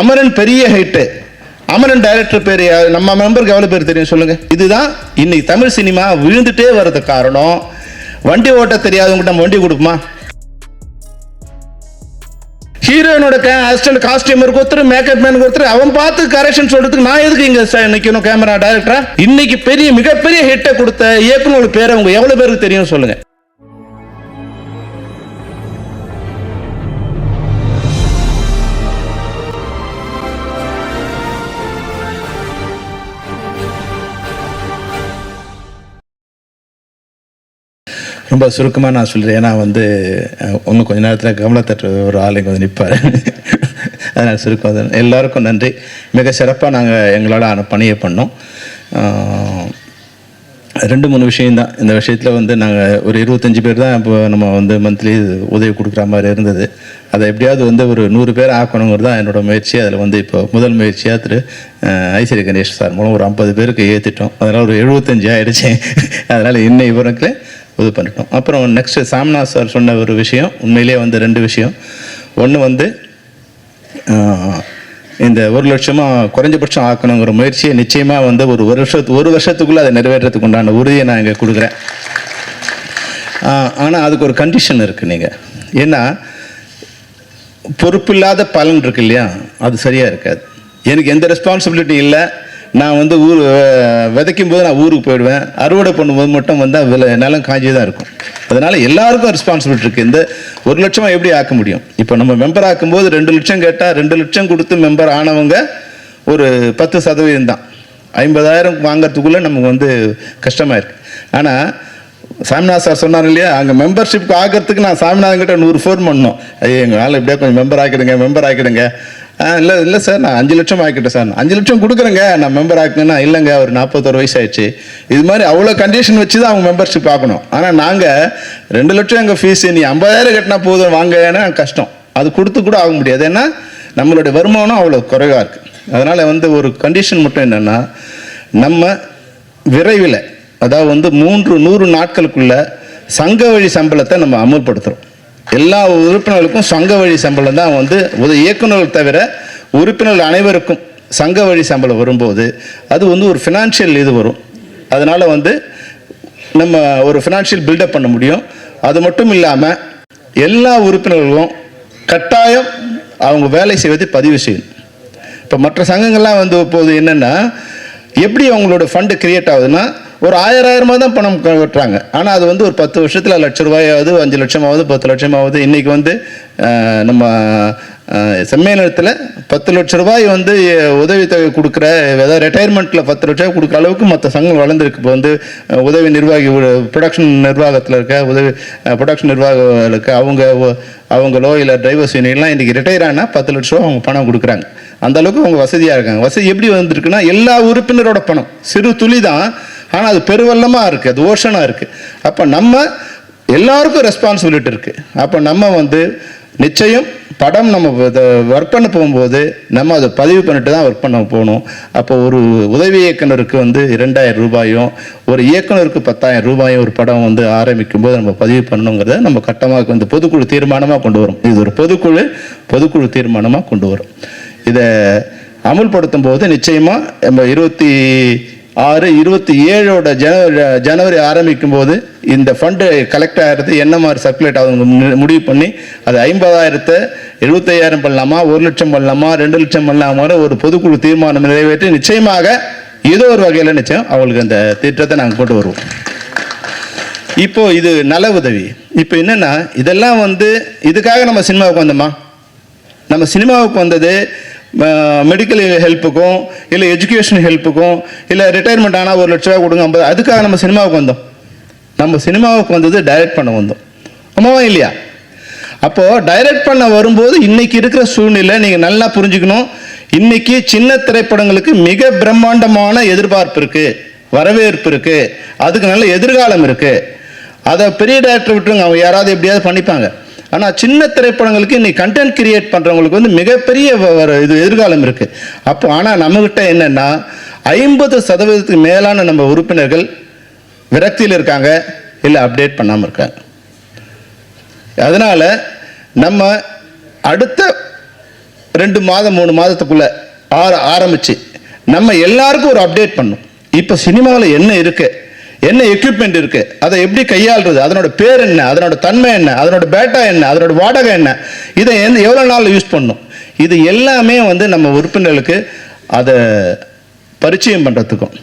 அமரன் பெரிய height Amaran director பேர் நம்ம மெம்பருக்கு எவ்வளோ பேர் தெரியும் சொல்லுங்கள் இதுதான் இன்னைக்கு தமிழ் சினிமா விழுந்துட்டே வர்றதுக்கு காரணம். வண்டி ஓட்ட தெரியாதவங்ககிட்ட நம்ம வண்டி கொடுப்போமா? ஹீரோயினோட அசிஸ்டன்ட் காஸ்டியூமருக்கு ஒருத்தர் மேக்கப் மேனுக்கு ஒருத்தர் அவன் பார்த்து கரெக்ஷன் சொல்றதுக்கு நான் எதுக்கு இங்க நிக்கணும் கேமரா டைரக்டரா இன்னைக்கு பெரிய மிகப்பெரிய ஹிட்டை கொடுத்த இயக்குனர் பேர் அவங்க எவ்வளவு பேருக்கு தெரியும் சொல்லுங்க. ரொம்ப சுருக்கமாக நான் சொல்கிறேன் ஏன்னா வந்து இன்னும் கொஞ்ச நேரத்தில் கமலத்தட்டு ஒரு ஆள் இங்கே வந்து நிற்பார் அதனால் சுருக்கம் எல்லாருக்கும் நன்றி. மிக சிறப்பாக நாங்கள் எங்களால் ஆன பணியை பண்ணோம். ரெண்டு மூணு விஷயம்தான் இந்த விஷயத்தில் வந்து நாங்கள் ஒரு இருபத்தஞ்சி பேர் தான் இப்போ நம்ம வந்து மந்த்லி உதவி கொடுக்குற மாதிரி இருந்தது. அதை எப்படியாவது வந்து ஒரு நூறு பேர் ஆக்கணுங்கிறது தான் என்னோட முயற்சி. அதில் வந்து இப்போ முதல் முயற்சியாக திரு அஹ், ஐஸ்வர்ய கணேஷ் சார் மூலம் ஒரு ஐம்பது பேருக்கு ஏற்றிட்டோம் அதனால் ஒரு எழுபத்தஞ்சு ஆயிடுச்சு. அதனால் இன்னை இவருக்கு இது பண்ணிட்டோம். அப்புறம் நெக்ஸ்ட் சாம்னா சார் சொன்ன ஒரு விஷயம் உண்மையிலேயே வந்து ரெண்டு விஷயம். ஒன்று வந்து இந்த ஒரு லட்சமாக குறைஞ்சபட்சம் ஆக்கணுங்கிற முயற்சியை நிச்சயமாக வந்து ஒரு வருஷத்து ஒரு வருஷத்துக்குள்ளே அதை நிறைவேற்றத்துக்கு உண்டான உறுதியை நான் இங்கே கொடுக்குறேன். ஆனால் அதுக்கு ஒரு கண்டிஷன் இருக்குது நீங்கள் ஏன்னா பொறுப்பில்லாத பலன் இருக்கு இல்லையா? அது சரியாக இருக்காது. எனக்கு எந்த ரெஸ்பான்சிபிலிட்டி இல்லை. நான் வந்து ஊர் விதைக்கும் போது நான் ஊருக்கு போயிடுவேன். அறுவடை பண்ணும்போது மட்டும் வந்து விலை நிலம் காஞ்சி தான் இருக்கும். அதனால் எல்லாருக்கும் ரெஸ்பான்சிபிலிட்டி இருக்குது இந்த ஒரு லட்சமாக எப்படி ஆக்க முடியும்? இப்போ நம்ம மெம்பர் ஆக்கும்போது ரெண்டு லட்சம் கேட்டால் ரெண்டு லட்சம் கொடுத்து மெம்பர் ஆனவங்க ஒரு பத்து சதவீதம் தான். ஐம்பதாயிரம் வாங்குறதுக்குள்ளே நமக்கு வந்து கஷ்டமாக இருக்குது ஆனால் சாமிநாத் சார் சொன்னார் இல்லையா? அங்கே மெம்பர்ஷிப் ஆகிறதுக்கு நான் சாமிநாதன் கிட்ட நூறு ஃபோன் பண்ணோம். ஐயோ எங்கள் ஆள் இப்படியே கொஞ்சம் மெம்பர் ஆக்கிடுங்க மெம்பர் ஆக்கிடுங்க. இல்லை இல்லை சார் நான் அஞ்சு லட்சம் ஆக்கிட்டேன் சார் அஞ்சு லட்சம் கொடுக்குறேங்க. நான் மெம்பர் ஆக்குங்கன்னா இல்லைங்க ஒரு நாற்பத்தோரு வயசு ஆயிடுச்சு. இது மாதிரி அவ்வளோ கண்டிஷன் வச்சு தான் அவங்க மெம்பர்ஷிப் ஆகணும். ஆனால் நாங்கள் ரெண்டு லட்சம் எங்கள் ஃபீஸ் நீ ஐம்பதாயிரம் கட்டினா போதும் வாங்கன்னா கஷ்டம். அது கொடுத்து கூட ஆக முடியாது. ஏன்னா நம்மளுடைய வருமானம் அவ்வளோ குறைவாக இருக்குது அதனால் வந்து ஒரு கண்டிஷன் மட்டும் என்னென்னா நம்ம விரைவில் அதாவது வந்து மூன்று நூறு நாட்களுக்குள்ள சங்க வழி சம்பளத்தை நம்ம அமல்படுத்துகிறோம் எல்லா உறுப்பினர்களுக்கும் சங்க வழி சம்பளம் தான் வந்து ஒரு இயக்குநர்கள் தவிர உறுப்பினர்கள் அனைவருக்கும் சங்க வழி சம்பளம் வரும்போது அது வந்து ஒரு ஃபினான்ஷியல் இது வரும். அதனால் வந்து நம்ம ஒரு ஃபினான்ஷியல் பில்டப் பண்ண முடியும். அது மட்டும் இல்லாமல் எல்லா உறுப்பினர்களும் கட்டாயம் அவங்க வேலை செய்வதை பதிவு செய்யணும். இப்போ மற்ற சங்கங்கள்லாம் வந்து இப்போது என்னென்னா எப்படி அவங்களோட ஃபண்டு கிரியேட் ஆகுதுன்னா ஒரு ஆயிரம் ஆயிரமா தான் பணம் கட்டுறாங்க. ஆனால் அது வந்து ஒரு பத்து வருஷத்தில் லட்ச ரூபாயாவது அஞ்சு லட்சமாவது பத்து லட்சமாவது இன்றைக்கி வந்து நம்ம செம்மேளத்தில் பத்து லட்ச ரூபாய் வந்து உதவித்தொகை கொடுக்குற ஏதாவது ரிட்டையர்மெண்ட்டில் பத்து லட்ச ரூபாய் கொடுக்குற அளவுக்கு மற்ற சங்கம் வளர்ந்துருக்கு. இப்போ வந்து உதவி நிர்வாகி ப்ரொடக்ஷன் நிர்வாகத்தில் இருக்க உதவி ப்ரொடக்ஷன் இருக்க அவங்க அவங்களோ இல்லை டிரைவர்ஸ் யூனியன்லாம் இன்றைக்கி ரிட்டையர் ஆனால் பத்து லட்ச ரூபா அவங்க பணம் கொடுக்குறாங்க. அந்த அளவுக்கு அவங்க வசதியாக இருக்காங்க. வசதி எப்படி வந்திருக்குன்னா எல்லா உறுப்பினரோட பணம் சிறு துளி தான் ஆனால் அது பெருவெள்ளமாக இருக்குது அது ஓஷனாக இருக்குது அப்போ நம்ம எல்லாருக்கும் ரெஸ்பான்சிபிலிட்டி இருக்குது அப்போ நம்ம வந்து நிச்சயம் படம் நம்ம ஒர்க் பண்ண போகும்போது நம்ம அதை பதிவு பண்ணிட்டு தான் ஒர்க் பண்ண போகணும். அப்போ ஒரு உதவி இயக்குனருக்கு வந்து இரண்டாயிரம் ரூபாயும் ஒரு இயக்குனருக்கு பத்தாயிரம் ரூபாயும் ஒரு படம் வந்து ஆரம்பிக்கும் போது நம்ம பதிவு பண்ணணுங்கிறத நம்ம கட்டமாக வந்து பொதுக்குழு தீர்மானமாக கொண்டு வரும். இது ஒரு பொதுக்குழு பொதுக்குழு தீர்மானமாக கொண்டு வரும். இதை அமுல்படுத்தும் போது நிச்சயமாக நம்ம இருபத்தி ஆறு இருபத்தி ஏழோட ஜனவரி ஜனவரி ஆரம்பிக்கும் போது இந்த ஃபண்டு கலெக்ட் ஆகிறது என்ன மாதிரி சர்க்குலேட் ஆகுது முடிவு பண்ணி அது ஐம்பதாயிரத்தை எழுபத்தையாயிரம் பண்ணலாமா ஒரு லட்சம் பண்ணலாமா ரெண்டு லட்சம் பண்ணலாமா ஒரு பொதுக்குழு தீர்மானம் நிறைவேற்றி நிச்சயமாக ஏதோ ஒரு வகையில் நிச்சயம் அவங்களுக்கு அந்த திட்டத்தை நாங்கள் கொண்டு வருவோம். இப்போ இது நல உதவி. இப்போ என்னென்னா இதெல்லாம் வந்து இதுக்காக நம்ம சினிமாவுக்கு வந்தோமா? நம்ம சினிமாவுக்கு வந்தது மெடிக்கல் ஹெல்ப்புக்கும் இல்லை எஜுகேஷன் ஹெல்ப்புக்கும் இல்லை ரிட்டையர்மெண்ட் ஆனால் ஒரு லட்ச ரூபா கொடுங்க ஐம்பது அதுக்காக நம்ம சினிமாவுக்கு வந்தோம். நம்ம சினிமாவுக்கு வந்தது டைரக்ட் பண்ண வந்தோம். ஆமாவா இல்லையா? அப்போது டைரக்ட் பண்ண வரும்போது இன்றைக்கி இருக்கிற சூழ்நிலை நீங்கள் நல்லா புரிஞ்சுக்கணும். இன்றைக்கி சின்ன திரைப்படங்களுக்கு மிக பிரம்மாண்டமான எதிர்பார்ப்பு இருக்குது வரவேற்பு இருக்குது அதுக்கு நல்ல எதிர்காலம் இருக்குது அதை பெரிய டைரக்டர் விட்டுருங்க அவங்க யாராவது எப்படியாவது பண்ணிப்பாங்க. ஆனால் சின்ன திரைப்படங்களுக்கு இன்னைக்கு கண்டென்ட் கிரியேட் பண்ணுறவங்களுக்கு வந்து மிகப்பெரிய ஒரு இது எதிர்காலம் இருக்குது அப்போ ஆனால் நம்மக்கிட்ட என்னென்னா ஐம்பது சதவீதத்துக்கு மேலான நம்ம உறுப்பினர்கள் விரக்தியில் இருக்காங்க இல்லை அப்டேட் பண்ணாமல் இருக்காங்க. அதனால் நம்ம அடுத்த ரெண்டு மாதம் மூணு மாதத்துக்குள்ளே ஆர ஆரம்பித்து நம்ம எல்லாருக்கும் ஒரு அப்டேட் பண்ணும். இப்போ சினிமாவில் என்ன இருக்குது என்ன எக்யூப்மெண்ட் இருக்கு? அதை எப்படி கையாளுறது? அதனோட பேர் என்ன? அதனோட தன்மை என்ன? அதனோட பேட்டா என்ன? அதனோட வாடகை என்ன? இதை எந்த எவ்வளோ நாள் யூஸ் பண்ணும் இது எல்லாமே வந்து நம்ம உறுப்பினர்களுக்கு அதை பரிச்சயம் பண்ணுறதுக்கும்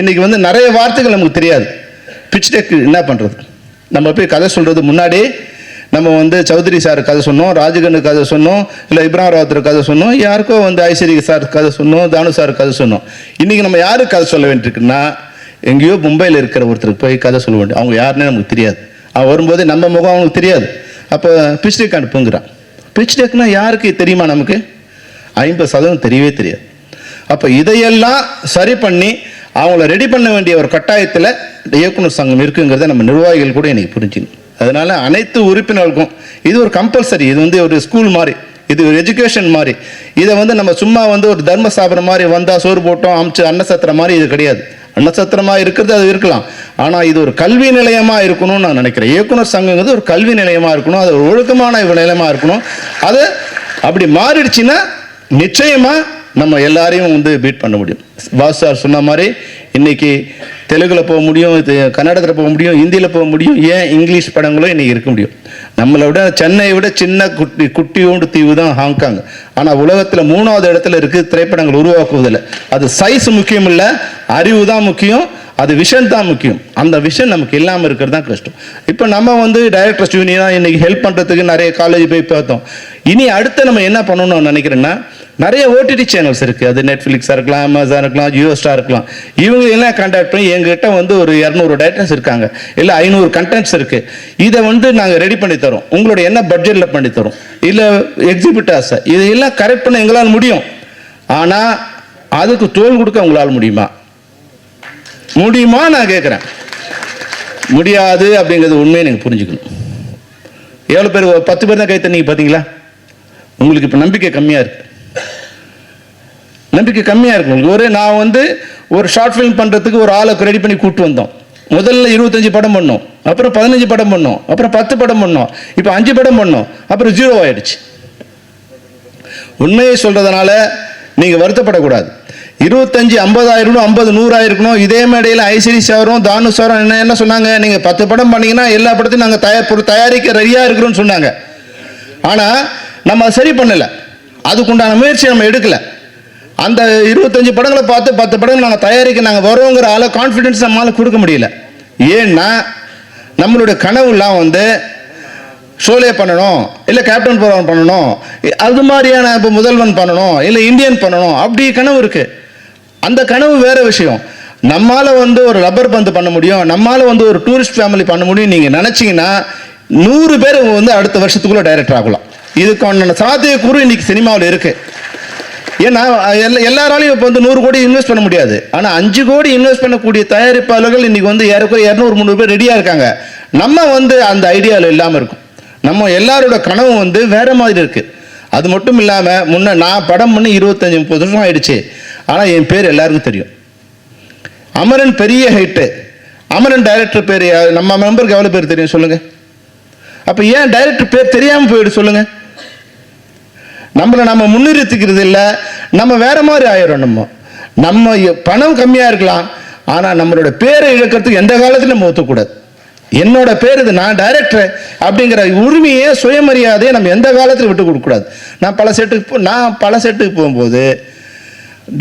இன்றைக்கி வந்து நிறைய வார்த்தைகள் நமக்கு தெரியாது. பிச் டெக் என்ன பண்ணுறது நம்ம போய் கதை சொல்கிறது முன்னாடி நம்ம வந்து சௌத்ரி சார் கதை சொன்னோம் ராஜகனு கதை சொன்னோம் இல்லை இப்ராஹிம் ராவத்தர் கதை சொன்னோம் யாருக்கோ வந்து ஐஸ்வரி சார் கதை சொன்னோம் தானு சார் கதை சொன்னோம். இன்றைக்கி நம்ம யாருக்கு கதை சொல்ல வேண்டியிருக்குன்னா எங்கேயோ மும்பையில் இருக்கிற ஒருத்தருக்கு போய் கதை சொல்ல வேண்டிய அவங்க யாருன்னே நமக்கு தெரியாது. அவன் வரும்போது நம்ம முகம் அவனுக்கு தெரியாது. அப்போ பிச் அனுப்புங்கிறான். பிச் டெக்னா யாருக்கு தெரியுமா நமக்கு? ஐம்பது சதவீதம் தெரியவே தெரியாது. அப்போ இதையெல்லாம் சரி பண்ணி அவங்கள ரெடி பண்ண வேண்டிய ஒரு கட்டாயத்தில் இயக்குனர் சங்கம் இருக்குங்கிறத நம்ம நிர்வாகிகள் கூட எனக்கு புரிஞ்சுக்கணும். அதனால் அனைத்து உறுப்பினர்களுக்கும் இது ஒரு கம்பல்சரி இது வந்து ஒரு ஸ்கூல் மாதிரி இது ஒரு எஜுகேஷன் மாதிரி. இதை வந்து நம்ம சும்மா வந்து ஒரு தர்ம ஸ்தாபனம் மாதிரி வந்தால் சோறு போட்டோம் அமிச்சு அன்னசத்திரம் மாதிரி இது கிடையாது. நட்சத்திரமாக இருக்கிறது அது இருக்கலாம். ஆனால் இது ஒரு கல்வி நிலையமாக இருக்கணும்னு நான் நினைக்கிறேன். இயக்குனர் சங்கங்கிறது ஒரு கல்வி நிலையமாக இருக்கணும். அது ஒரு ஒழுக்கமான நிலையமாக இருக்கணும். அது அப்படி மாறிடுச்சுன்னா நிச்சயமாக நம்ம எல்லாரையும் வந்து பீட் பண்ண முடியும். பாஸ் சார் சொன்ன மாதிரி இன்னைக்கு தெலுங்கில் போக முடியும் இது கன்னடத்தில் போக முடியும் ஹிந்தியில் போக முடியும் ஏன் இங்கிலீஷ் படங்களும் இன்றைக்கி இருக்க முடியும். நம்மளை விட சென்னையை விட சின்ன குட்டி குட்டியோண்டு தீவு தான் ஹாங்காங். ஆனால் உலகத்தில் மூணாவது இடத்துல இருக்குது திரைப்படங்கள் உருவாக்குவதில். அது சைஸ் முக்கியம் இல்லை அறிவு தான் முக்கியம் அது விஷன் தான் முக்கியம். அந்த விஷன் நமக்கு இல்லாமல் இருக்கிறது தான் கஷ்டம். இப்போ நம்ம வந்து டைரக்டர்ஸ் யூனியனாக இன்றைக்கி ஹெல்ப் பண்ணுறதுக்கு நிறைய காலேஜ் போய் பார்த்தோம். இனி அடுத்து நம்ம என்ன பண்ணணும்னு நினைக்கிறேன்னா நிறைய ஓடிடி சேனல்ஸ் இருக்குது அது நெட்ஃப்ளிக்ஸாக இருக்கலாம் அமேசான் இருக்கலாம் ஜியோ ஸ்டார் இருக்கலாம். இவங்க எல்லாம் கான்டாக்ட் பண்ணி எங்ககிட்ட வந்து ஒரு இரநூறு டேரக்டர்ஸ் இருக்காங்க. இல்லை ஐநூறு கண்டென்ட்ஸ் இருக்குது இதை வந்து நாங்கள் ரெடி பண்ணி தரோம். உங்களோட என்ன பட்ஜெட்டில் பண்ணி தரோம். இல்லை எக்ஸிபிட்டாஸை இதையெல்லாம் கரெக்ட் பண்ண எங்களால் முடியும். ஆனால் அதுக்கு தோல் கொடுக்க உங்களால் முடியுமா? முடியுமா நான் கேட்குறேன் முடியாது அப்படிங்கிறது உண்மையை நீங்கள் புரிஞ்சுக்கணும். எவ்வளோ பேர் பத்து பேர் தான் கை பார்த்தீங்களா உங்களுக்கு இப்போ நம்பிக்கை கம்மியாக இருக்குது நம்பிக்கை கம்மியாக இருக்கும். ஒரு நான் வந்து ஒரு ஷார்ட் ஃபிலிம் பண்ணுறதுக்கு ஒரு ஆளை ரெடி பண்ணி கூப்பிட்டு வந்தோம். முதல்ல இருபத்தஞ்சி படம் பண்ணோம். அப்புறம் பதினஞ்சு படம் பண்ணோம். அப்புறம் பத்து படம் பண்ணோம். இப்போ அஞ்சு படம் பண்ணோம். அப்புறம் ஜீரோ ஆயிடுச்சு. உண்மையை சொல்கிறதுனால நீங்கள் வருத்தப்படக்கூடாது. இருபத்தஞ்சி ஐம்பதாயிரம் ஐம்பது நூறாயிருக்கணும் இதே மேடையில் ஐசிரி சாரும் தானு சாரும் என்ன என்ன சொன்னாங்க? நீங்கள் பத்து படம் பண்ணீங்கன்னா எல்லா படத்தையும் நாங்கள் தயார் பொருள் தயாரிக்க ரெடியாக இருக்கிறோம்னு சொன்னாங்க. ஆனால் நம்ம அதை சரி பண்ணலை. அதுக்குண்டான முயற்சி நம்ம எடுக்கலை. அந்த இருபத்தஞ்சு படங்களை பார்த்து பத்து படங்கள் நாங்கள் தயாரிக்க நாங்கள் வரோங்கிற ஆள கான்ஃபிடென்ஸ் நம்மளால கொடுக்க முடியல. ஏன்னா நம்மளுடைய கனவுலாம் வந்து ஷோலே பண்ணணும் இல்லை கேப்டன் புறவன் பண்ணணும் அது மாதிரியான இப்போ முதல்வன் பண்ணணும் இல்லை இந்தியன் பண்ணணும் அப்படி கனவு இருக்குது அந்த கனவு வேறு விஷயம். நம்மால் வந்து ஒரு ரப்பர் பந்து பண்ண முடியும் நம்மால் வந்து ஒரு டூரிஸ்ட் ஃபேமிலி பண்ண முடியும் நீங்கள் நினச்சிங்கன்னா நூறு பேர் வந்து அடுத்த வருஷத்துக்குள்ளே டைரக்டர் ஆகலாம். இதுக்கான சாத்தியக்கூறு இன்னைக்கு சினிமாவில் இருக்குது ஏன்னா எல்லா எல்லாராலையும் இப்போ வந்து நூறு கோடி இன்வெஸ்ட் பண்ண முடியாது. ஆனால் அஞ்சு கோடி இன்வெஸ்ட் பண்ணக்கூடிய தயாரிப்பாளர்கள் இன்னைக்கு வந்து ஏறக்குறைய இரநூறு முந்நூறு பேர் ரெடியாக இருக்காங்க. நம்ம வந்து அந்த ஐடியாவில் இல்லாமல் இருக்கும். நம்ம எல்லாரோட கனவு வந்து வேற மாதிரி இருக்கு. அது மட்டும் இல்லாமல் முன்ன நான் படம் பண்ணி இருபத்தஞ்சு முப்பது வருஷம் ஆயிடுச்சு. ஆனால் என் பேர் எல்லாருக்கும் தெரியும். அமரன் பெரிய ஹைட்டு அமரன் டைரக்டர் பேர் நம்ம மெம்பருக்கு எவ்வளோ பேர் தெரியும் சொல்லுங்கள் அப்போ ஏன் டைரக்டர் பேர் தெரியாமல் போயிடு சொல்லுங்கள் நம்மளை நம்ம முன்னிறுத்திக்கிறது இல்லை. நம்ம வேற மாதிரி ஆயிரும் நம்ம. நம்ம பணம் கம்மியாக இருக்கலாம். ஆனால் நம்மளோட பேரை இழக்கிறதுக்கு எந்த காலத்திலும் நம்ம ஒத்துக்கூடாது. என்னோட பேர் இது நான் டைரக்டர் அப்படிங்கிற உரிமையே சுயமரியாதையை நம்ம எந்த காலத்தில் விட்டு கொடுக்கக்கூடாது நான் பல செட்டுக்கு போ நான் பல செட்டுக்கு போகும்போது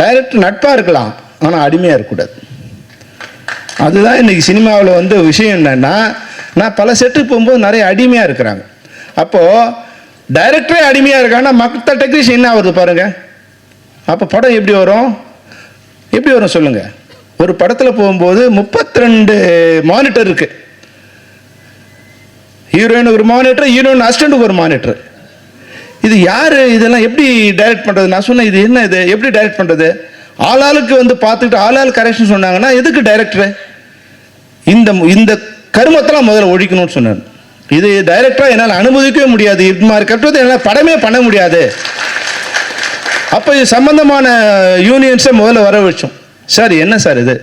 டைரக்டர் நட்பாக இருக்கலாம். ஆனால் அடிமையாக இருக்கக்கூடாது. அதுதான் இன்னைக்கு சினிமாவில் வந்து விஷயம் என்னென்னா நான் பல செட்டுக்கு போகும்போது நிறைய அடிமையாக இருக்கிறாங்க. அப்போது டைரக்டரே அடிமையாக இருக்காங்கன்னா மற்ற டெக்னீஷியன் என்ன வருது பாருங்க. அப்போ படம் எப்படி வரும்? எப்படி வரும் சொல்லுங்க. ஒரு படத்தில் போகும்போது முப்பத்தி ரெண்டு மானிட்டர் இருக்கு ஹீரோயினுக்கு ஒரு மானிட்டர் ஹீரோயின் அசிஸ்டண்ட்டுக்கு ஒரு மானிட்டர் இது யார்? இதெல்லாம் எப்படி டைரக்ட் பண்ணுறது நான் சொன்னேன் இது என்ன இது? எப்படி டைரக்ட் பண்ணுறது ஆளாளுக்கு வந்து பார்த்துக்கிட்டு ஆளாள் கரெக்ஷன் சொன்னாங்கன்னா எதுக்கு டைரக்டரு இந்த இந்த கருமத்தெல்லாம் முதல்ல ஒழிக்கணும்னு சொன்னார். இது டைரக்டராக என்னால் அனுமதிக்கவே முடியாது. இது மாதிரி கட்டுறது என்னால் படமே பண்ண முடியாது. அப்போ இது சம்பந்தமான யூனியன்ஸை முதல்ல வர வச்சோம். சார் என்ன சார் இது?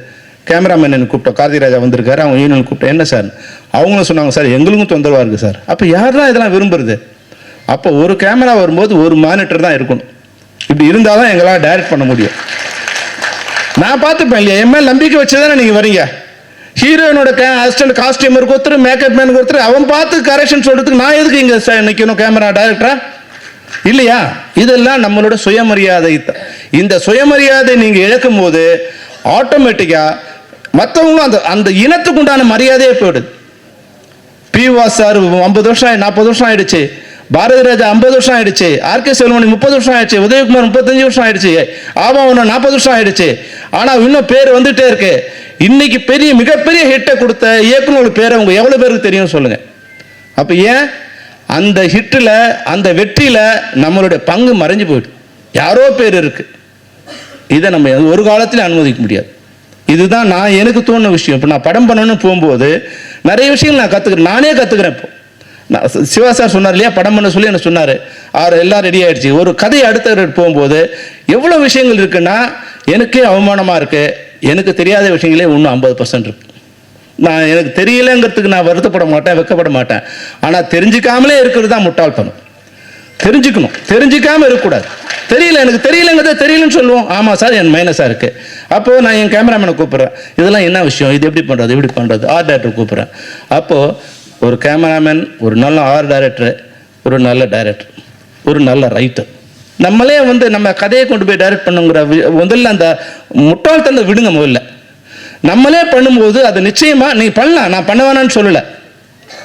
கேமராமேன் எனக்கு கூப்பிட்டோம். கார்த்திராஜா வந்திருக்காரு. அவங்க யூனியன் கூப்பிட்டோம். என்ன சார்? அவங்களும் சொன்னாங்க சார் எங்களுக்கும் தொந்தரவாக இருக்குது சார். அப்போ யார் தான் இதெல்லாம் விரும்புறது? அப்போ ஒரு கேமரா வரும்போது ஒரு மானிட்டர் தான் இருக்கணும். இப்படி இருந்தால் தான் எங்களால் டைரக்ட் பண்ண முடியும். நான் பார்த்துப்பேன் இல்லையா? என் மேல் நம்பிக்கை வச்சு தானே நீங்கள் வரீங்க? ஹீரோயினோட கே அசிஸ்டன்ட் காஸ்டியூமருக்கு ஒருத்தர் மேக்கப் மேனுக்கு ஒருத்தர் அவன் பார்த்து கரெக்ஷன் சொல்கிறதுக்கு நான் எதுக்கு இங்கே நிற்கணும் கேமரா டைரக்டரா இல்லையா? இதெல்லாம் நம்மளோட சுயமரியாதை. இந்த சுயமரியாதை நீங்கள் இழக்கும் போது ஆட்டோமேட்டிக்காக மற்றவங்களும் அந்த அந்த இனத்துக்கு உண்டான மரியாதையே போயிடுது. பிவா சார் ஐம்பது வருஷம் நாற்பது வருஷம் ஆயிடுச்சு. பாரதி ராஜா ஐம்பது வருஷம் ஆயிடுச்சு. ஆர்கே செல்வமணி முப்பது வருஷம் ஆயிடுச்சு. உதயகுமார் முப்பத்தஞ்சு வருஷம் ஆயிடுச்சு. ஆபாவனம் நாற்பது வருஷம் ஆயிடுச்சு. ஆனால் இன்னும் பேர் வந்துட்டே இருக்கு. இன்னைக்கு பெரிய மிகப்பெரிய ஹிட்டை கொடுத்த இயக்குநர் பேர் அவங்க எவ்வளோ பேருக்கு தெரியும் சொல்லுங்க. அப்போ ஏன்? அந்த ஹிட்டில் அந்த வெற்றியில் நம்மளுடைய பங்கு மறைஞ்சு போயிடுது யாரோ பேர் இருக்கு. இதை நம்ம ஒரு காலத்திலும் அனுமதிக்க முடியாது. இதுதான் நான் எனக்கு தோணுன விஷயம். இப்போ நான் படம் பண்ணணும்னு போகும்போது நிறைய விஷயங்கள் நான் கற்றுக்கிறேன் நானே கற்றுக்கிறேன் இப்போ. சிவா சார் சொன்னார் இல்லையா? படம் பண்ண சொல்லி என்ன சொன்னார்? அவர் எல்லாம் ரெடி ஆகிடுச்சு ஒரு கதை அடுத்த போகும்போது எவ்வளோ விஷயங்கள் இருக்குன்னா எனக்கே அவமானமாக இருக்குது எனக்கு தெரியாத விஷயங்களே இன்னும் ஐம்பது பர்சன்ட் இருக்கு. நான் எனக்கு தெரியலங்கிறதுக்கு நான் வருத்தப்பட மாட்டேன் வெக்கப்பட மாட்டேன். ஆனால் தெரிஞ்சுக்காமலே இருக்கிறது தான் முட்டாள்தனம். தெரிஞ்சுக்கணும். தெரிஞ்சிக்காமல் இருக்கக்கூடாது. தெரியல எனக்கு தெரியலங்கிறத தெரியலன்னு சொல்லுவோம். ஆமாம் சார் என் மைனஸாக இருக்குது அப்போது நான் என் கேமராமேனை கூப்பிட்றேன். இதெல்லாம் என்ன விஷயம்? இது எப்படி பண்ணுறது எப்படி பண்ணுறது ஆர்ட் டேரக்டர் கூப்பிட்றேன். அப்போது ஒரு கேமராமேன் ஒரு நல்ல ஆர் டைரக்டர் ஒரு நல்ல டைரக்டர் ஒரு நல்ல ரைட்டர் நம்மளே வந்து நம்ம கதையை கொண்டு போய் டைரக்ட் பண்ணுங்கிற வி- முதல்ல அந்த முட்டாள்தனத்தை விடுங்க முதல்ல. நம்மளே பண்ணும்போது அது நிச்சயமாக நீங்கள் பண்ணலாம் நான் பண்ண வேணாம்னு சொல்லலை.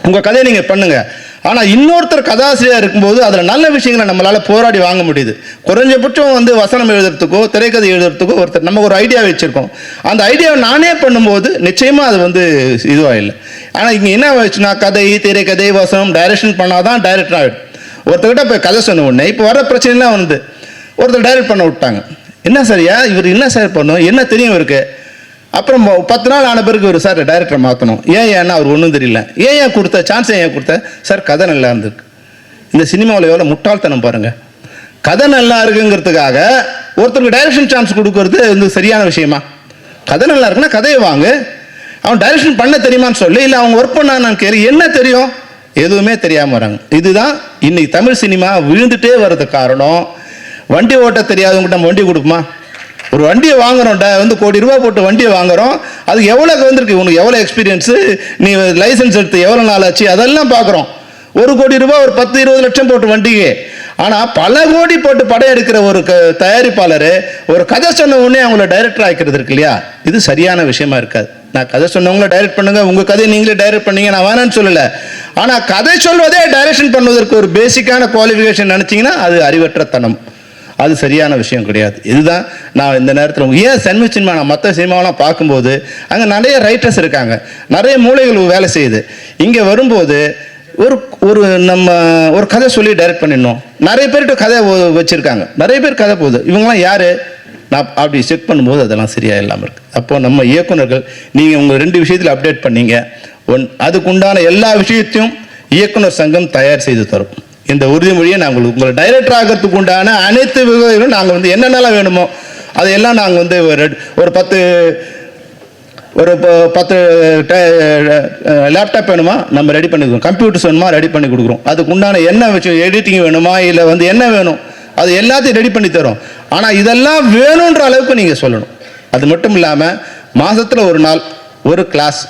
உங்கள் கதையை நீங்கள் பண்ணுங்கள் ஆனால் இன்னொருத்தர் கதாசிரியர் இருக்கும்போது அதில் நல்ல விஷயங்களை நம்மளால் போராடி வாங்க முடியுது. குறைஞ்சபட்சம் வந்து வசனம் எழுதுறதுக்கோ திரைக்கதை எழுதுறதுக்கோ ஒருத்தர் நம்ம ஒரு ஐடியா வச்சுருக்கோம். அந்த ஐடியாவை நானே பண்ணும்போது நிச்சயமாக அது வந்து இதுவாக இல்லை ஆனால் இங்கே என்ன ஆச்சுன்னா கதை திரைக்கதை வசனம் டைரக்ஷன் பண்ணாதான் டைரக்டர் ஆகிடும் ஒருத்தர்கிட்ட இப்போ கதை சொன்ன உடனே இப்போ வர பிரச்சனைலாம் வந்து ஒருத்தர் டைரக்ட் பண்ண விட்டாங்க. என்ன சரியா இவர் என்ன சார் பண்ணும்? என்ன தெரியும் இவருக்கு? அப்புறம் பத்து நாள் ஆன பிறகு ஒரு சார் டைரக்டரை மாற்றணும் ஏன் ஏன்னா அவர் ஒன்றும் தெரியல. ஏன் ஏன் கொடுத்த? சான்ஸ் ஏன் கொடுத்த? சார் கதை நல்லா இருந்திருக்கு. இந்த சினிமாவில் எவ்வளோ முட்டாள்தனம் பாருங்கள் கதை நல்லா இருக்குங்கிறதுக்காக ஒருத்தருக்கு டைரக்ஷன் சான்ஸ் கொடுக்கறது வந்து சரியான விஷயமா? கதை நல்லா இருக்குன்னா கதையை வாங்கு. அவன் டைரக்ஷன் பண்ண தெரியுமான்னு சொல்லி. இல்லை அவங்க ஒர்க் பண்ணான்னு நான் கேள்வி என்ன தெரியும்? எதுவுமே தெரியாமல் வராங்க. இதுதான் இன்னைக்கு தமிழ் சினிமா விழுந்துட்டே வர்றதுக்கு காரணம். வண்டி ஓட்ட தெரியாதவங்ககிட்ட நம்ம வண்டி கொடுக்குமா ஒரு வண்டியை வாங்குறோம்டா வந்து கோடி ரூபாய் போட்டு வண்டியை வாங்குறோம். அது எவ்வளோக்கு வந்திருக்கு? உனக்கு எவ்வளோ எக்ஸ்பீரியன்ஸு நீ லைசன்ஸ் எடுத்து எவ்வளோ நாள் ஆச்சு? அதெல்லாம் பார்க்குறோம். ஒரு கோடி ரூபா ஒரு பத்து இருபது லட்சம் போட்டு வண்டிக்கு. ஆனால் பல கோடி போட்டு படம் எடுக்கிற ஒரு க தயாரிப்பாளர் ஒரு கதை சொன்ன உடனே அவங்கள டைரக்டர் ஆக்கிறது இருக்கு இல்லையா? இது சரியான விஷயமா இருக்காது. நான் கதை சொன்னவங்கள டைரக்ட் பண்ணுங்க உங்கள் கதையை நீங்களே டைரக்ட் பண்ணீங்க நான் வேணான்னு சொல்லலை. ஆனால் கதை சொல்வதே டைரக்ஷன் பண்ணுவதற்கு ஒரு பேசிக்கான குவாலிஃபிகேஷன் நினச்சிங்கன்னா அது அறிவற்றத்தனம். அது சரியான விஷயம் கிடையாது. இதுதான் நான் இந்த நேரத்தில் ஏன் சென்மி சினிமா நான் மற்ற சினிமாவெல்லாம் பார்க்கும்போது அங்கே நிறைய ரைட்டர்ஸ் இருக்காங்க. நிறைய மூளைகள் வேலை செய்யுது. இங்கே வரும்போது ஒரு ஒரு நம்ம ஒரு கதை சொல்லி டைரக்ட் பண்ணிடணும். நிறைய பேர்கிட்ட கதை வச்சுருக்காங்க. நிறைய பேர் கதை போகுது. இவங்கெல்லாம் யார்? நான் அப்படி செக் பண்ணும்போது அதெல்லாம் சரியாக இல்லாமல் இருக்குது அப்போது நம்ம இயக்குனர்கள் நீங்கள் உங்கள் ரெண்டு விஷயத்தில் அப்டேட் பண்ணீங்க. ஒன் அதுக்குண்டான எல்லா விஷயத்தையும் இயக்குனர் சங்கம் தயார் செய்து தரும். இந்த உறுதிமொழியை நாங்கள் உங்களுக்கு உங்களை டைரக்டர் ஆகிறதுக்கு உண்டான அனைத்து விவரங்களும் நாங்கள் வந்து என்னென்னலாம் வேணுமோ அதையெல்லாம் நாங்கள் வந்து ஒரு ஒரு பத்து ஒரு ப- பத்து லேப்டாப் வேணுமா நம்ம ரெடி பண்ணி கொடுக்குறோம். கம்ப்யூட்டர்ஸ் வேணுமா ரெடி பண்ணி கொடுக்குறோம். அதுக்கு உண்டான என்ன வச்சு எடிட்டிங் வேணுமா இல்லை வந்து என்ன வேணும் அது எல்லாத்தையும் ரெடி பண்ணி தரோம். ஆனால் இதெல்லாம் வேணுன்ற அளவுக்கு நீங்கள் சொல்லணும். அது மட்டும் இல்லாமல் மாதத்தில் ஒரு நாள் ஒரு கிளாஸ்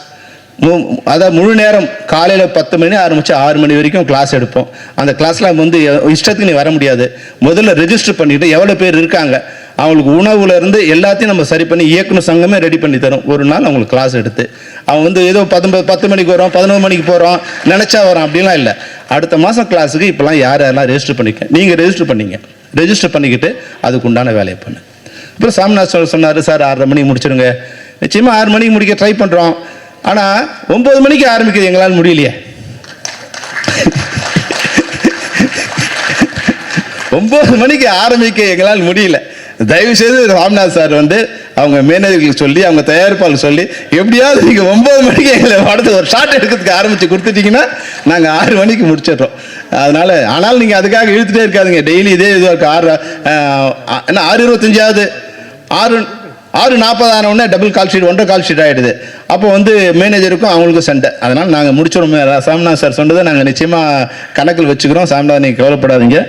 அதாவது முழு நேரம் காலையில் பத்து மணி ஆரம்பித்து ஆறு மணி வரைக்கும் கிளாஸ் எடுப்போம். அந்த கிளாஸில் வந்து இஷ்டத்துக்கு நீ வர முடியாது. முதல்ல ரெஜிஸ்டர் பண்ணிவிட்டு எவ்வளோ பேர் இருக்காங்க அவங்களுக்கு உணவுலேருந்து எல்லாத்தையும் நம்ம சரி பண்ணி இயக்குனர் சங்கமே ரெடி பண்ணி தரும். ஒரு நாள் அவங்களுக்கு கிளாஸ் எடுத்து. அவன் வந்து ஏதோ பத்தொன்பது பத்து மணிக்கு வரோம் பதினோரு மணிக்கு போகிறோம் நினச்சா வரோம் அப்படிலாம் இல்லை. அடுத்த மாதம் கிளாஸுக்கு இப்போலாம் யார் யாரெல்லாம் ரெஜிஸ்டர் பண்ணிக்க நீங்கள் ரெஜிஸ்டர் பண்ணீங்க. ரெஜிஸ்டர் பண்ணிக்கிட்டு அதுக்கு உண்டான வேலையை பண்ணு. அப்புறம் சாமிநாத் சொன்னார் சார் ஆறரை மணிக்கு முடிச்சிருங்க. நிச்சயமாக ஆறு மணிக்கு முடிக்க ட்ரை பண்ணுறோம் ஆனால் ஒம்பது மணிக்கு ஆரம்பிக்குது எங்களால் முடியலையே. ஒம்பது மணிக்கு ஆரம்பிக்க எங்களால் முடியல. தயவு செய்து ராம்நாத் சார் வந்து அவங்க மேனேஜர்களுக்கு சொல்லி அவங்க தயாரிப்பாளர் சொல்லி எப்படியாவது நீங்கள் ஒம்பது மணிக்கு எங்களை படத்தை ஒரு ஷார்ட் எடுக்கிறதுக்கு ஆரம்பித்து கொடுத்துட்டீங்கன்னா நாங்கள் ஆறு மணிக்கு முடிச்சிடுறோம். அதனால் ஆனால் நீங்கள் அதுக்காக இழுத்துட்டே இருக்காதுங்க. டெய்லி இதே இதுவாக இருக்கு ஆறு ஏன்னா என்ன ஆறு இருபத்தஞ்சாவது? ஆறு ஆறு நாற்பது ஆன உடனே டபுள் கால் ஷீட் ஒன்றரை கால் ஷீட் ஆகிடுது அப்போ வந்து மேனேஜருக்கும் அவங்களுக்கும் சண்டை. அதனால் நாங்கள் முடிச்சிடும் சாமிநாத் சார் சொன்னதை நாங்கள் நிச்சயமாக கணக்கில் வச்சுக்கிறோம். சாமிநாத் நீங்கள் கவலைப்படாதீங்க.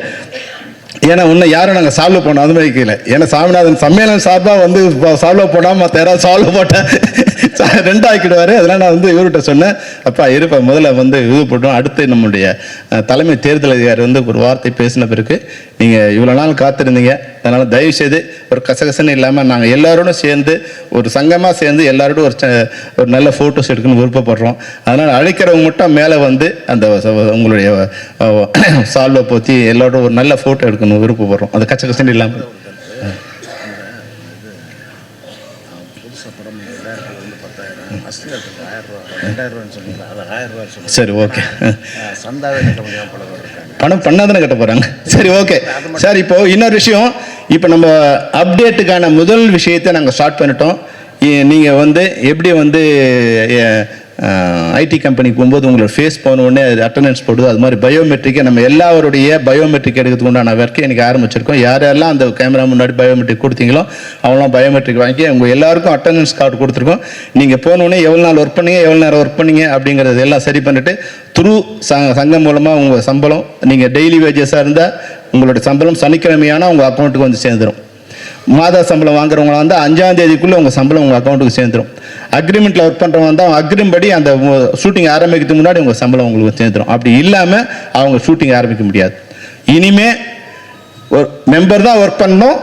ஏன்னா இன்னும் யாரும் நாங்கள் சால்வ் பண்ண அனுமதிக்கல. ஏன்னா சாமிநாதன் சம்மேளன் சார்பாக வந்து சால்வ் போடாமல் மற்ற யாராவது சால்வ் போட்டால் ரெண்டு ஆக்கிடுவார் அதெல்லாம் நான் வந்து இவர்கிட்ட சொன்னேன் அப்பா இருப்பா முதல்ல வந்து இது போட்டோம். அடுத்து நம்முடைய தலைமை தேர்தல் அதிகாரி வந்து ஒரு வார்த்தை பேசின பிறகு நீங்கள் இவ்வளோ நாள் காத்திருந்தீங்க. அதனால் தயவு செய்து ஒரு கசகசன்னு இல்லாமல் நாங்கள் எல்லாரோடும் சேர்ந்து ஒரு சங்கமாக சேர்ந்து எல்லாரோடும் ஒரு ச- ஒரு நல்ல ஃபோட்டோஸ் எடுக்கணும்னு விருப்பப்படுறோம். அதனால் அழைக்கிறவங்க மட்டும் மேலே வந்து அந்த உங்களுடைய சால்வை பற்றி எல்லாரோடும் ஒரு நல்ல ஃபோட்டோ எடுக்கணும் விருப்பப்படுறோம். அது கச்சகசன்னு இல்லாமல் சரி ஓகே. சந்தாவே கட்ட முடியாம பல பேர் இருக்காங்க பணம் பண்ணாதானே கட்ட போறாங்க? சரி ஓகே. சார் இப்போ இன்னொரு விஷயம். இப்போ நம்ம அப்டேட்டுக்கான முதல் விஷயத்தை நாங்கள் ஸ்டார்ட் பண்ணிட்டோம். இ- நீங்க வந்து எப்படி வந்து ஐடி கம்பெனிக்கு போகும்போது உங்களை ஃபேஸ் போன உடனே அட்டண்டன்ஸ் போடுது. அது மாதிரி பயோமெட்ரிக்கை நம்ம எல்லாருடைய பயோமெட்ரிக் எடுக்கிறதுக்கு உண்டான ஒர்க்கை எனக்கு ஆரம்பிச்சிருக்கோம். யார் யாரெல்லாம் அந்த கேமரா முன்னாடி பயோமெட்ரிக் கொடுத்தீங்களோ அவங்களாம் பயோமெட்ரிக் வாங்கி உங்கள் எல்லாருக்கும் அட்டண்டன்ஸ் கார்டு கொடுத்துருக்கோம். நீங்கள் போனோடனே எவ்வளோ நாள் ஒர்க் பண்ணீங்க எவ்வளோ நேரம் ஒர்க் பண்ணீங்க அப்படிங்கிறது எல்லாம் சரி பண்ணிட்டு த்ரூ சங்கம் மூலமாக உங்கள் சம்பளம் நீங்கள் டெய்லி வேஜஸாக இருந்தால் உங்களோட சம்பளம் சனிக்கிழமையான உங்கள் அக்கௌண்ட்டுக்கு வந்து சேர்ந்துடும் மாதா சம்பளம் வாங்குறவங்களா இருந்தால் அஞ்சாம் தேதிக்குள்ளே உங்கள் சம்பளம் உங்கள் அக்கௌண்ட்டுக்கு சேர்ந்துடும் அக்ரிமெண்ட்டில் ஒர்க் பண்ணுறவங்க தான் அக்ரிம் படி அந்த ஷூட்டிங் ஆரம்பிக்கிறதுக்கு முன்னாடி உங்கள் சம்பளம் உங்களுக்கு சேர்ந்துடும் அப்படி இல்லாமல் அவங்க ஷூட்டிங் ஆரம்பிக்க முடியாது. இனிமே ஒரு மெம்பர் தான் ஒர்க் பண்ணணும்.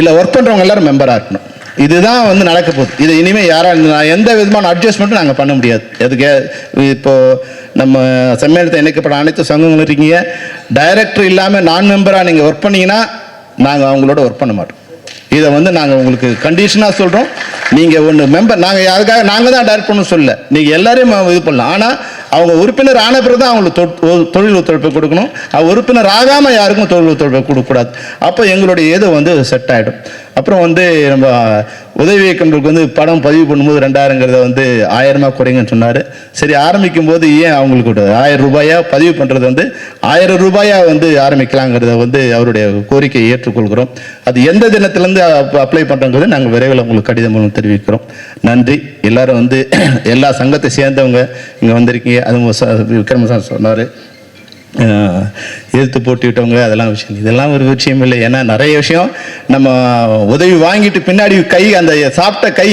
இல்லை ஒர்க் பண்ணுறவங்க எல்லாரும் மெம்பராக இருக்கணும். இதுதான் வந்து நடக்க போகுது. இது இனிமேல் யாராக எந்த விதமான அட்ஜஸ்ட்மெண்ட்டும் நாங்கள் பண்ண முடியாது. எதுக்கே இப்போ நம்ம சம்மேளனத்தை இணைக்கப்பட்ட அனைத்து சங்கங்களும் இருக்கீங்க. டைரக்டர் இல்லாமல் நான் மெம்பராக நீங்கள் ஒர்க் பண்ணீங்கன்னா நாங்கள் அவங்களோட ஒர்க் பண்ண மாட்டோம். இதை வந்து நாங்கள் உங்களுக்கு கண்டிஷனாக சொல்கிறோம் நீங்கள் ஒன்று மெம்பர் நாங்கள் யாருக்காக நாங்கள் தான் டைரக்ட் பண்ணணும் சொல்ல நீங்கள் எல்லாரையும் இது பண்ணலாம். ஆனால் அவங்க உறுப்பினர் ஆன பிறகு தான் அவங்களுக்கு தொ- தொழில் ஒத்துழைப்பு கொடுக்கணும். அவங்க உறுப்பினர் ஆகாமல் யாருக்கும் தொழில் ஒத்துழைப்பு கொடுக்கக்கூடாது. அப்போ எங்களுடைய இது வந்து செட் ஆகிடும் அப்புறம் வந்து நம்ம உதவி இயக்குநருக்கு வந்து படம் பதிவு பண்ணும்போது ரெண்டாயிரங்கிறத வந்து ஆயிரமா குறைங்கன்னு சொன்னார். சரி ஆரம்பிக்கும் போது ஏன் அவங்களுக்கு ஒரு ஆயிரம் ரூபாயா பதிவு பண்ணுறது வந்து ஆயிரம் ரூபாயா வந்து ஆரம்பிக்கலாங்கிறத வந்து அவருடைய கோரிக்கையை ஏற்றுக்கொள்கிறோம். அது எந்த தினத்திலேருந்து அப்ளை பண்ணுறோங்கிறது நாங்கள் விரைவில் உங்களுக்கு கடிதம் மூலம் தெரிவிக்கிறோம். நன்றி. எல்லாரும் வந்து எல்லா சங்கத்தை சேர்ந்தவங்க இங்கே வந்திருக்கீங்க. அதுவும் ச- விக்ரம சார் சொன்னார். எதிர்த்து போட்டிவிட்டவங்க அதெல்லாம் விஷயம். இதெல்லாம் ஒரு விஷயம் இல்லை. ஏன்னா நிறைய விஷயம் நம்ம உதவி வாங்கிட்டு பின்னாடி கை அந்த சாப்பிட்ட கை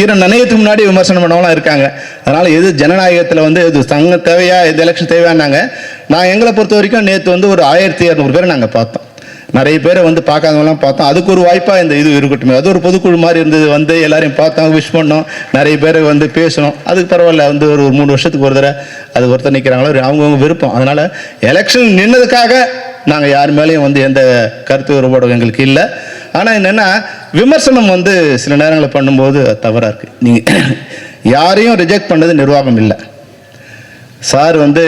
ஈரம் நினையத்துக்கு முன்னாடி விமர்சனம் பண்ணவங்களாம் இருக்காங்க. அதனால் எது ஜனநாயகத்தில் வந்து இது சங்க தேவையா இது எலெக்ஷன் தேவையானாங்க நான் எங்களை பொறுத்த வரைக்கும் நேற்று வந்து ஒரு ஆயிரத்தி இரநூறு பேர் நாங்கள் பார்த்தோம். நிறைய பேரை வந்து பார்க்காதவங்களாம் பார்த்தோம். அதுக்கு ஒரு வாய்ப்பாக இந்த இது இருக்கட்டும். அது ஒரு பொதுக்குழு மாதிரி இருந்தது. வந்து எல்லாரையும் பார்த்தோம் விஷ் பண்ணோம். நிறைய பேர் வந்து பேசணும் அதுக்கு பரவாயில்ல. வந்து ஒரு ஒரு மூணு வருஷத்துக்கு ஒரு தடவை அது ஒருத்தர் நிற்கிறாங்களோ அவங்கவுங்க விருப்பம். அதனால் எலெக்ஷன் நின்னதுக்காக நாங்கள் யார் மேலேயும் வந்து எந்த கருத்து வேறுபாடும் எங்களுக்கு இல்லை. ஆனால் என்னென்னா விமர்சனம் வந்து சில நேரங்களில் பண்ணும்போது தவறாக இருக்குது நீங்கள் யாரையும் ரிஜெக்ட் பண்ணது நிர்வாகம் இல்லை. சார் வந்து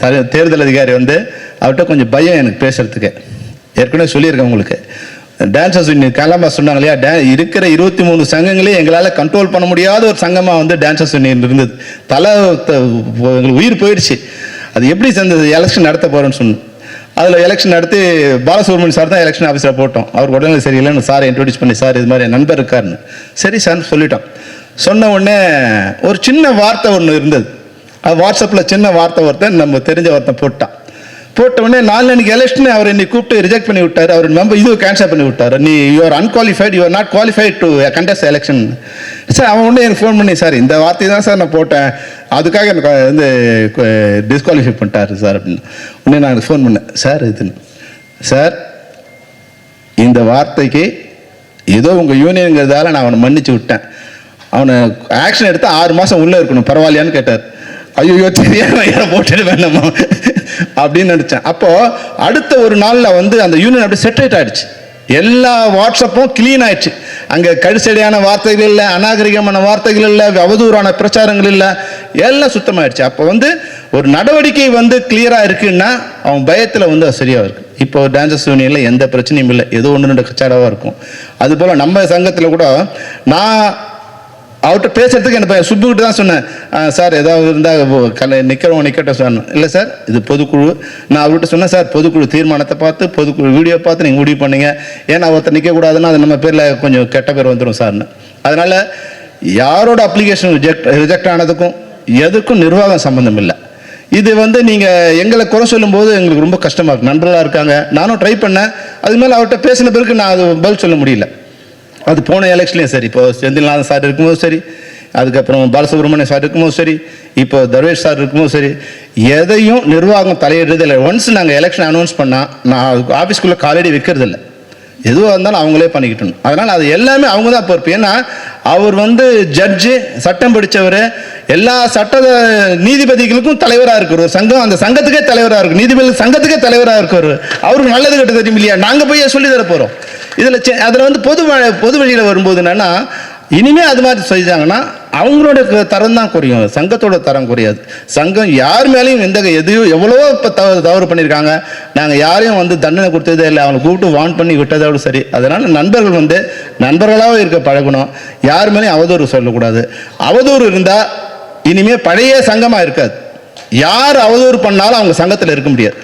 த- தேர்தல் அதிகாரி வந்து அவர்கிட்ட கொஞ்சம் பயம் எனக்கு பேசுறதுக்கு. ஏற்கனவே சொல்லியிருக்கேன் உங்களுக்கு. டான்ஸர்ஸ் யூனியன் கிளம்ப சொன்னாங்க இல்லையா? டே இருக்கிற இருபத்தி மூணு சங்கங்களே எங்களால் கண்ட்ரோல் பண்ண முடியாத ஒரு சங்கமாக வந்து டான்ஸர்ஸ் யூனியன் இருந்தது. தலை த- எங்களுக்கு உயிர் போயிடுச்சு. அது எப்படி சேர்ந்தது எலெக்ஷன் நடத்த போகிறேன்னு சொன்னோம் அதில் எலெக்ஷன் நடத்தி பாலசுப்ரமணியம் சார் தான் எலெக்ஷன் ஆஃபீஸில் போட்டோம். அவர் உடனே சரியில்லைன்னு சார் இன்ட்ரோடியூஸ் பண்ணி சார் இது மாதிரி என் நண்பர் இருக்காருன்னு. சரி சார் சொல்லிட்டோம். சொன்ன உடனே ஒரு சின்ன வார்த்தை ஒன்று இருந்தது. அது வாட்ஸ்அப்பில் சின்ன வார்த்தை ஒருத்தன் நம்ம தெரிஞ்ச ஒருத்தன் போட்டான். போட்ட உடனே அன்னைக்கு எலெக்ஷன் அவர் என்னை கூப்பிட்டு ரிஜெக்ட் பண்ணி விட்டார். அவர் மெம்பர் இது கேன்சல் பண்ணி விட்டார். நீ you are unqualified you are not qualified to contest election sir அவன் உடனே எனக்கு ஃபோன் பண்ணி சார் இந்த வார்த்தை தான் சார் நான் போட்டேன். அதுக்காக எனக்கு வந்து டிஸ்குவாலிஃபை பண்ணிட்டாரு சார் அப்படின்னு. உடனே நான் ஃபோன் பண்ணேன். சார் இதுன்னு சார் இந்த வார்த்தைக்கு ஏதோ உங்கள் யூனியனுங்கிறதால நான் அவனை மன்னிச்சு விட்டேன். அவனை ஆக்ஷன் எடுத்து ஆறு மாதம் உள்ளே இருக்கணும். பரவாயில்லையான்னு கேட்டார். ஐயோ தெரியாமல் போட்டுட்டு வேண்டாமா அப்படின்னு நினச்சேன். அப்போது அடுத்த ஒரு நாளில் வந்து அந்த யூனியன் அப்படி செட்டரேட் ஆயிடுச்சு. எல்லா வாட்ஸ்அப்பும் கிளீன் ஆயிடுச்சு. அங்கே கடுசடியான வார்த்தைகள் இல்லை அநாகரிகமான வார்த்தைகள் இல்லை அவதூறான பிரச்சாரங்கள் இல்லை எல்லாம் சுத்தமாயிடுச்சு. அப்போ வந்து ஒரு நடவடிக்கை வந்து கிளியராக இருக்குன்னா அவன் பயத்தில் வந்து அது சரியாக இருக்கு. இப்போ டான்சஸ் யூனியனில் எந்த பிரச்சனையும் இல்லை. ஏதோ ஒன்று ரெண்டு கச்சாடாவாக இருக்கும். அதுபோல் நம்ம சங்கத்தில் கூட நான் அவர்கிட்ட பேசுறதுக்கு எனக்கு பயம். சுப்புக்கிட்ட தான் சொன்னேன். சார் ஏதாவது இருந்தால் கல நிற்கிறவங்க நிற்கட்டும் சார். இல்லை சார் இது பொதுக்குழு. நான் அவர்கிட்ட சொன்னேன் சார் பொதுக்குழு தீர்மானத்தை பார்த்து பொதுக்குழு வீடியோ பார்த்து நீங்கள் முடிவு பண்ணீங்க. ஏன்னா ஒருத்தர் நிற்கக்கூடாதுன்னா அது நம்ம பேரில் கொஞ்சம் கெட்ட பேர் வந்துடும் சார்னு அதனால் யாரோட அப்ளிகேஷன் ரிஜெக்ட் ரிஜெக்ட் ஆனதுக்கும் எதுக்கும் நிர்வாகம் சம்மந்தம் இல்லை இது வந்து நீங்கள் எங்களை குறை சொல்லும்போது எங்களுக்கு ரொம்ப கஷ்டமாக இருக்கு. நண்பர்களாக இருக்காங்க. நானும் ட்ரை பண்ணேன். அது மேலே அவர்கிட்ட பேசின பிறகு நான் அது பதில் சொல்ல முடியல. அது போன எலெக்ஷன்லேயும் சரி. இப்போ செந்தில்நாதன் சார் இருக்கும்போது சரி. அதுக்கப்புறம் பாலசுப்ரமணியம் சார் இருக்கும்போது சரி. இப்போ தர்வேஷ் சார் இருக்கும்போது சரி. எதையும் நிர்வாகம் தலையிடுறது இல்லை. ஒன்ஸ் நாங்கள் எலெக்ஷன் அனௌன்ஸ் பண்ணால் நான் ஆஃபீஸ்க்குள்ளே காலடி வைக்கிறது இல்லை. எதுவாக இருந்தாலும் அவங்களே பண்ணிக்கிட்டணும். அதனால் அது எல்லாமே அவங்க தான் பொறுப்பு. ஏன்னா அவர் வந்து ஜட்ஜு சட்டம் படித்தவர் எல்லா சட்ட நீதிபதிகளுக்கும் தலைவராக இருக்கிற ஒரு சங்கம் அந்த சங்கத்துக்கே தலைவராக இருக்கும் நீதிபதி சங்கத்துக்கே தலைவராக இருக்கிறவர் அவருக்கு நல்லது கெட்டது தெரியும் இல்லையா நாங்கள் போய் சொல்லி தர போகிறோம் இதில் அதில் வந்து பொது பொது வழியில் வரும்போது என்னென்னா இனிமேல் அது மாதிரி செஞ்சாங்கன்னா அவங்களோட தரம் தான் குறையும். சங்கத்தோட தரம் குறையாது. சங்கம் யார் மேலேயும் எந்த எதையும் எவ்வளவோ இப்போ தவறு தவறு பண்ணியிருக்காங்க நாங்கள் யாரையும் வந்து தண்டனை கொடுத்ததே இல்லை. அவங்களை கூப்பிட்டு வான் பண்ணி விட்டதோடு சரி. அதனால் நண்பர்கள் வந்து நண்பர்களாக இருக்க பழகணும். யார் மேலேயும் அவதூறு சொல்லக்கூடாது. அவதூறு இருந்தால் இனிமேல் பழைய சங்கமாக இருக்காது. யார் அவதூறு பண்ணாலும் அவங்க சங்கத்தில் இருக்க முடியாது.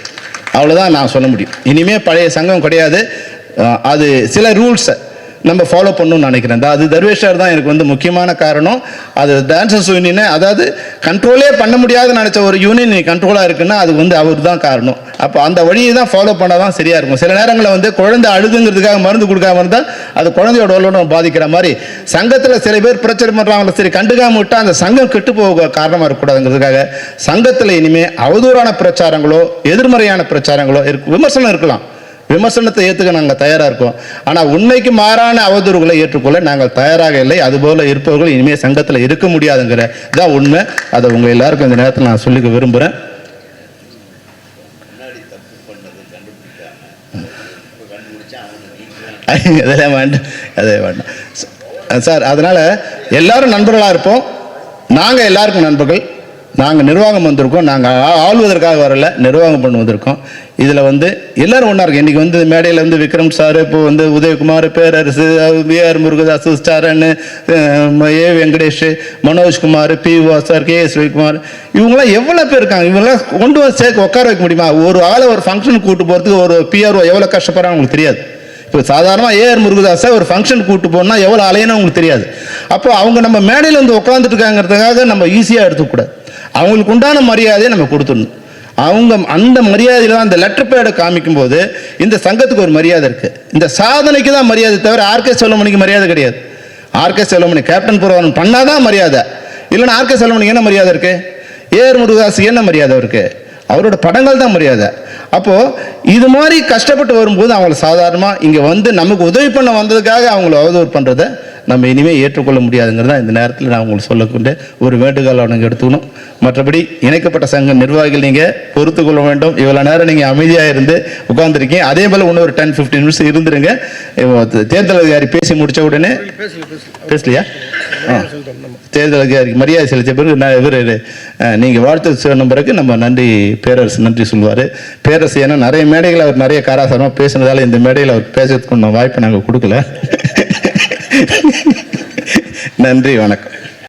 அவ்வளோதான் நான் சொல்ல முடியும். இனிமேல் பழைய சங்கம் கிடையாது. அது சில ரூல்ஸை நம்ம ஃபாலோ பண்ணணும்னு நினைக்கிறேன். அது தர்வேஷர் தான் எனக்கு வந்து முக்கியமான காரணம். அது டான்சர்ஸ் யூனியன் அதாவது கண்ட்ரோலே பண்ண முடியாதுன்னு நினச்ச ஒரு யூனியன் கண்ட்ரோலாக இருக்குன்னா அது வந்து அவர் தான் காரணம். அப்போ அந்த வழியை தான் ஃபாலோ பண்ணால் தான் சரியாக இருக்கும். சில நேரங்களில் வந்து குழந்தை அழுதுங்கிறதுக்காக மருந்து கொடுக்காம இருந்தால் அது குழந்தையோட உடலும் பாதிக்கிற மாதிரி. சங்கத்தில் சில பேர் பிரச்சனை பண்ணுறாங்களோ சரி கண்டுக்காம விட்டால் அந்த சங்கம் கெட்டு போக காரணமாக இருக்கக்கூடாதுங்கிறதுக்காக சங்கத்தில் இனிமேல் அவதூறான பிரச்சாரங்களோ எதிர்மறையான பிரச்சாரங்களோ இருக்கு விமர்சனம் இருக்கலாம். விமர்சனத்தை ஏற்றுக்க நாங்கள் தயாராக இருக்கோம். ஆனால் உண்மைக்கு மாறான அவதூறுகளை ஏற்றுக்கொள்ள நாங்கள் தயாராக இல்லை. அதுபோல் இருப்பவர்கள் இனிமேல் சங்கத்தில் இருக்க முடியாதுங்கிற இதான் உண்மை. அதை உங்கள் எல்லாருக்கும் இந்த நேரத்தில் நான் சொல்லிக்க விரும்புகிறேன் அதெல்லாம் வேண்டாம். அதே வேண்டாம். சார் அதனால் எல்லாரும் நண்பர்களாக இருப்போம். நாங்கள் எல்லாருக்கும் நண்பர்கள். நாங்கள் நிர்வாகம் வந்திருக்கோம். நாங்கள் ஆள்வதற்காக வரல நிர்வாகம் பண்ண வந்திருக்கோம். இதில் வந்து எல்லோரும் ஒன்றா இருக்கு இன்றைக்கி வந்து மேடையில் வந்து விக்ரம் சார் இப்போ வந்து Udhayakumar Perarasu PR Murugadoss ஸ்டாரன் A Venkatesh Manojkumar P O sir K S Ravikumar. இவங்களாம் எவ்வளோ பேர் இருக்காங்க? இவங்களாம் கொண்டு வந்து சேர்க்க உட்கார வைக்க முடியுமா? ஒரு ஆளை ஒரு ஃபங்க்ஷனுக்கு கூட்டு போகிறதுக்கு ஒரு பிஆர்ஓ எவ்வளோ கஷ்டப்படுறாங்க அவங்களுக்கு தெரியாது. இப்போ சாதாரணமாக ஏஆர் முருகதாஸை ஒரு ஃபங்க்ஷன் கூட்டு போனால் எவ்வளோ அலையணும் அவங்களுக்கு தெரியாது. அப்போ அவங்க நம்ம மேடையில் வந்து உட்காந்துட்டு இருக்காங்கிறதுக்காக நம்ம ஈஸியாக எடுத்துக்கூடாது அவங்களுக்கு உண்டான மரியாதையை நம்ம கொடுத்துடணும். அவங்க அந்த மரியாதையில் தான் அந்த லெட்டர் பேடை காமிக்கும்போது இந்த சங்கத்துக்கு ஒரு மரியாதை இருக்குது இந்த சாதனைக்கு தான் மரியாதை தவிர ஆர்கே செல்வமணிக்கு மரியாதை கிடையாது. ஆர்கே செல்வமணி கேப்டன் புரவரன் பண்ணாதான் மரியாதை. இல்லைன்னா ஆர்கே செல்வமணிக்கு என்ன மரியாதை இருக்குது ஏர் முருகதாஸ் என்ன மரியாதை இருக்குது அவரோட படங்கள் தான் மரியாதை. அப்போது இது மாதிரி கஷ்டப்பட்டு வரும்போது அவங்கள சாதாரணமாக இங்கே வந்து நமக்கு உதவி பண்ண வந்ததுக்காக அவங்கள அவதூறு பண்ணுறதை நம்ம இனிமேல் ஏற்றுக்கொள்ள முடியாதுங்கிறத இந்த நேரத்தில் நான் உங்களுக்கு சொல்லக்கொண்டு ஒரு வேண்டுகோள் அவனுக்கு எடுத்துக்கணும். மற்றபடி இணைக்கப்பட்ட சங்க நிர்வாகிகள் நீங்கள் பொறுத்து கொள்ள வேண்டும். இவ்வளோ நேரம் நீங்கள் அமைதியாக இருந்து உட்காந்துருக்கீங்க அதே போல் இன்னும் ஒரு டென் ஃபிஃப்டின் மினிட்ஸ் இருந்துருங்க தேர்தல் அதிகாரி பேசி முடித்த உடனே பேசலையா? ஆ. தேர்தல் அதிகாரிக்கு மரியாதை செலுத்திய பிறகு நான் இவர் நீங்கள் வாழ்த்து சொன்ன பிறகு நம்ம நன்றி பேரரசு நன்றி சொல்லுவார். பேரரசு ஏன்னா நிறைய மேடைகள் அவர் நிறைய காராசாரமாக பேசினதால இந்த மேடையில் அவர் பேசுறதுக்கு வாய்ப்பை நாங்கள் கொடுக்கல. நன்றி வணக்கம்.